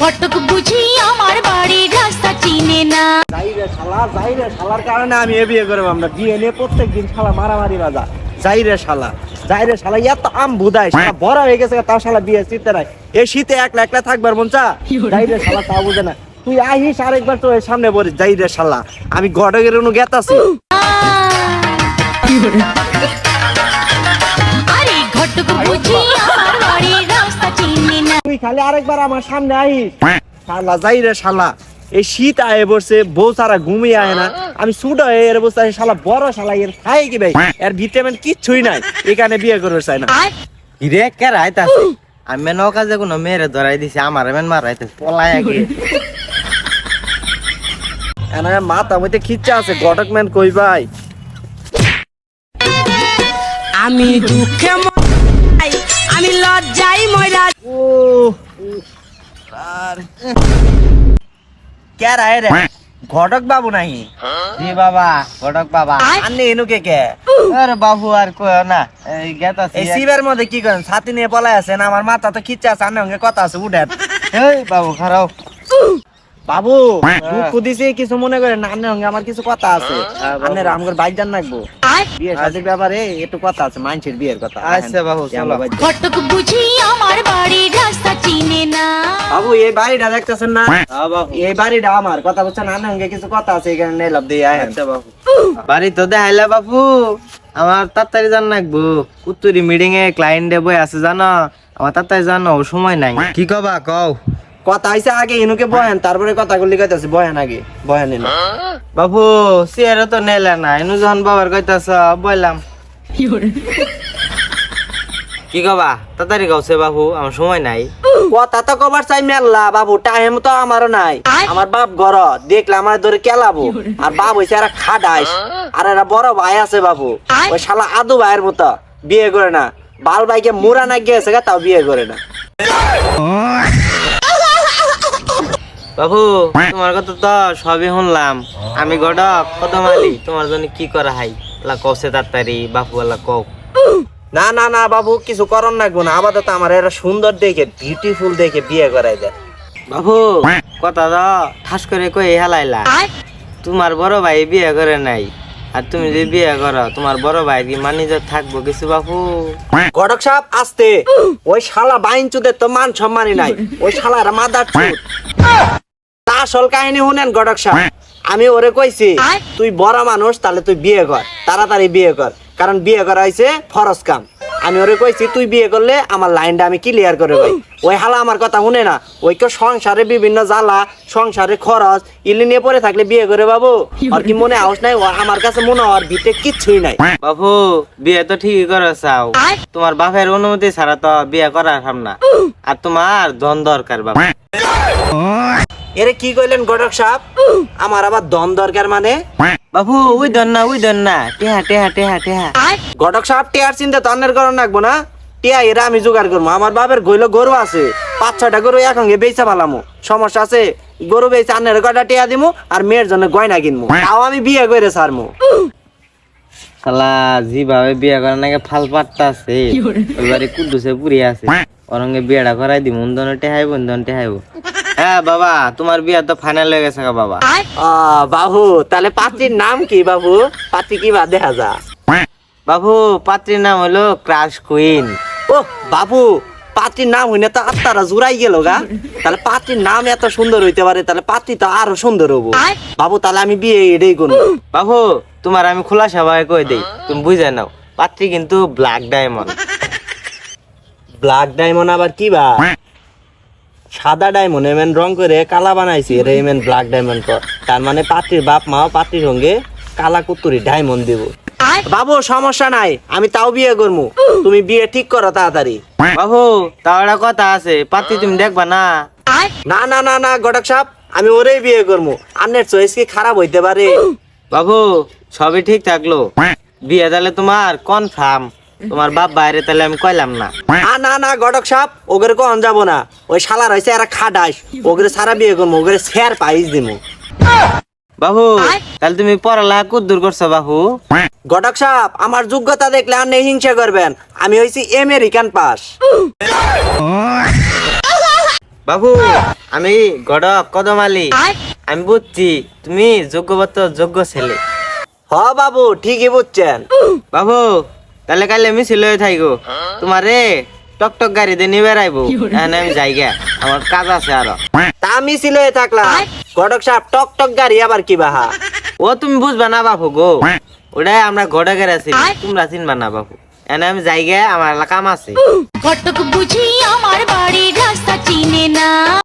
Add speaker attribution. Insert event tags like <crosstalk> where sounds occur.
Speaker 1: ঘটক বুঝি আমার বাড়ির রাস্তা চিনে না।
Speaker 2: যাই রে শালা যাই রে শালার কারণে আমি এ বিয়ে করব আমরা। বিয়ে নিয়ে প্রত্যেক দিন শালা মারামারি বাজা। যাই রে শালা যাই রে শালা এত আম বুদায় শালা বড় হয়ে গেছে তাও শালা বিয়ে শীতে নাই। এই শীতে একলা একলা থাকবার মন চা? যাই রে শালা তাও বুঝে না। তুই আহিস আরেকবার তো এর সামনে বলিস যাই রে শালা আমি গডগের অনু গেতাছি
Speaker 1: আরে ঘটক বুঝি
Speaker 2: তুই খালি আরেকবার আমার সামনে আহিস শালা যাই রে শালা। এই শীত আয়ে বসে বউ সারা ঘুমিয়ে আয় না। আমি ছোট হয়ে এর বসে শালা বড় শালা এর খাই কি ভাই? এর ভিটামিন কিচ্ছুই নাই এখানে বিয়ে করবে চাই না।
Speaker 3: হিরে কে আমি নৌকা যে কোনো মেয়েরে ধরাই দিছি আমার মেন মারাইতেছে পলাই আগে <laughs>
Speaker 2: এনে মাথা মধ্যে খিচ্চা আছে গটক ম্যান কই ভাই?
Speaker 4: আমি দুঃখে আমি লজ্জাই মরা
Speaker 2: ও আর কে রায় রে? ঘটক বাবু নাই
Speaker 3: জি বাবা ঘটক বাবা।
Speaker 2: আন্নে এনু কে কে?
Speaker 3: আরে বাবু আর কই না এই গেতাছি
Speaker 2: এই শিবের মধ্যে কি করেন? ছাতি নিয়ে পলাই আছেন আমার মাথা তো খিচ্চা আছে আন্নে সঙ্গে কথা আছে উঠে
Speaker 3: এই বাবু খারাপ
Speaker 2: বাবু দুঃখ দিছে কিছু মনে করেন না আন্নে সঙ্গে আমার কিছু কথা আছে। আন্নে রামগর বাইক জান রাখব বিয়ে শাদির ব্যাপারে একটু কথা আছে মানুষের বিয়ের কথা।
Speaker 3: আচ্ছা বাবু, চলো।
Speaker 1: ঘটক বুঝি আমার বাড়ির রাস্তা চিনে না।
Speaker 2: বাবু এই বাড়িটা দেখতেছেন না?
Speaker 3: হ্যাঁ।
Speaker 2: এই বাড়িটা আমার কথা বলছেন আন্নে সঙ্গে কিছু কথা আছে এখানে নেলাম দিয়ে
Speaker 3: আচ্ছা বাবু। বাড়ি তো দেখাইলা বাবু। আমার তাড়াতাড়ি জান উত্তরি মিটিং এ ক্লায়েন্টে বই আছে জানো? আমার তাড়াতাড়ি জানো সময় নাই। কি কবা কও?
Speaker 2: কথা হইছে আগে ইনুকে বহেন তারপরে কথা গুলি কইতাছে বহেন আগে বহেন এনে
Speaker 3: বাবু চেয়ারও তো নেলে না এনু যখন বাবার কইতাছ বললাম কি কবা? তাড়াতাড়ি গাওছে বাবু আমার সময় নাই।
Speaker 2: কথা তো কবার চাই মেললা বাবু টাইম তো আমারও নাই। আমার বাপ ঘর দেখলে আমার ধরে কেলাবো। আর বাপ হইছে এরা খাডাইস আর এরা বড় ভাই আছে বাবু ওই শালা আদু ভাইয়ের মতো বিয়ে করে না। বাল ভাইকে মুরা না গিয়েছে গা, তাও বিয়ে করে না।
Speaker 3: বাবু তোমার কথা তো সবই শুনলাম। আমি গডক কত মালি তোমার জন্য কি করা হাই লা কসে তাড়াতাড়ি বাপু আল্লাহ কও।
Speaker 2: না না না বাবু কিছু করন না। গুণ আপাতত আমার এরা সুন্দর দেখে বিউটিফুল দেখে বিয়ে করাই দেয়
Speaker 3: বাবু কথা তো ঠাস করে কই হেলাইলা? তোমার বড় ভাই বিয়ে করে নাই। আর তুমি যদি বিয়ে করো তোমার বড় ভাই কি মানি যে থাকব কিছু বাপু?
Speaker 2: গডক সাহেব আসতে। ওই শালা বাইন চুদের তো মান সম্মানই নাই। ওই শালার মাদার চুদ আসল কাহিনী শুনেন গডক সাহেব। আমি ওরে কইছি তুই বড় মানুষ তাহলে তুই বিয়ে কর। তাড়াতাড়ি বিয়ে কর। কারণ বিয়ে করা হয়েছে ফরজ কাম। আমি ওরে কইছি তুই বিয়ে করলে আমার লাইনটা আমি ক্লিয়ার করে ভাই ওই হালা আমার কথা শুনে না। ওই কেউ সংসারে বিভিন্ন জ্বালা সংসারে খরচ ইলি নিয়ে পড়ে থাকলে বিয়ে করে বাবু। আর কি মনে আউস নাই ও আমার কাছে মনে হওয়ার ভিতরে কিচ্ছুই নাই।
Speaker 3: বাবু বিয়ে তো ঠিকই করে চাও তোমার বাপের অনুমতি ছাড়া তো বিয়ে করা হাম না। আর তোমার ধন দরকার বাবা।
Speaker 2: এরে কি কইলেন গডক সাহেব? আমার আবার দম দরকার মানে?
Speaker 3: বাবু ওই ধন না ওই ধন না। টেহা টেহা টেহা টেহা।
Speaker 2: গডক সাহেব টিয়ার চিন্তা তো অন্যের করণ রাখব না? টিয়া এরা আমি জোগাড় করব। আমার বাপের গইল গরু আছে। পাঁচ ছয়টা গরু একসঙ্গে বেচা পালামু সমস্যা আছে? গরু বেচে আন্নের কটা টিয়া দিমু আর মেয়ের জন্য গয়না কিনবো তাও আমি বিয়ে করে সারমু
Speaker 3: শালা যেভাবে বিয়ে করার নাকি ফাল পাট্টা আছে। ওইবারে কুদ্দুসে পুরি আছে। অরঙ্গে বিয়েটা করাই দি মুন্দন টেহাইব মুন্দন টেহাইব। হ্যাঁ বাবা তোমার বিয়ে তো ফাইনাল হয়ে গেছে গো বাবা।
Speaker 2: বাবু তাহলে পাত্রীর নাম কি বাবু? পাত্রী কি বা দেখা যা।
Speaker 3: বাবু পাত্রীর নাম হলো ক্রাশ কুইন
Speaker 2: ও বাবু পাত্রীর নাম হইনে তো আত্মারা জুড়াই গেল গা। তাহলে পাত্রীর নাম এত সুন্দর হইতে পারে তাহলে পাত্রী তো আরও সুন্দর হব। বাবু তাহলে আমি বিয়ে এটাই করব।
Speaker 3: বাবু তোমার আমি খোলা সবাই কই দেই তুমি বুঝে নাও পাত্রী কিন্তু ব্ল্যাক ডায়মন্ড
Speaker 2: ব্ল্যাক ডায়মন্ড আবার কি বা? সাদা ডায়মন্ড এমন রং করে কালা বানাইছি রে এমন ব্ল্যাক ডায়মন্ড কর। তার মানে পাত্রীর বাপ মা পাত্রীর সঙ্গে কালা কুতুরি ডায়মন্ড দিব। বাবু সমস্যা নাই আমি তাও বিয়ে করব তুমি বিয়ে ঠিক করো তাড়াতাড়ি।
Speaker 3: বাবু তাও একটা কথা আছে পাত্রী তুমি দেখবা না।
Speaker 2: না না না না গটক সাহেব আমি ওরেই বিয়ে করব আন্নের চয়েস কি খারাপ হইতে পারে?
Speaker 3: বাবু সবই ঠিক থাকল। বিয়ে তাহলে তোমার কনফার্ম তোমার বাপ বাইরে তাহলে আমি কইলাম না।
Speaker 2: না না না গটক সাহেব ওগরে কখন যাব না। ওই শালার হয়েছে এরা খাডাস। ওগরে সারা বিয়ে করব ওগরে শেয়ার পাইস দিমু।
Speaker 3: বাবু তাহলে তুমি পড়ালেখা কুদ্দুর করছ বাবু?
Speaker 2: ঘটক সাহেব আমার যোগ্যতা দেখলে আর নেই হিংসা করবেন। আমি হয়েছি আমেরিকান পাস।
Speaker 3: বাবু আমি গড়ক কদমালি আমি বুঝছি তুমি যোগ্যবত যোগ্য ছেলে।
Speaker 2: হ বাবু ঠিকই বুঝছেন।
Speaker 3: বাবু তাহলে কালে মিছিল হয়ে থাকব তোমারে টক টক গাড়িতে নিয়ে বেড়াইবো। এখানে আমি যাই গে আমার কাজ আছে আরও।
Speaker 2: তা আমি ছিল থাকলাম ঘটক সাহেব টক টক গাড়ি আবার কি বাহা?
Speaker 3: ও তুমি বুঝবা না বাবু গো? ওটাই আমরা ঘটকের আছি। তোমরা চিনবা না বাবু এনে আমি যাই গে আমার এলাকা কাম আছে।
Speaker 1: ঘটক বুঝি আমার বাড়ির রাস্তা চিনে না।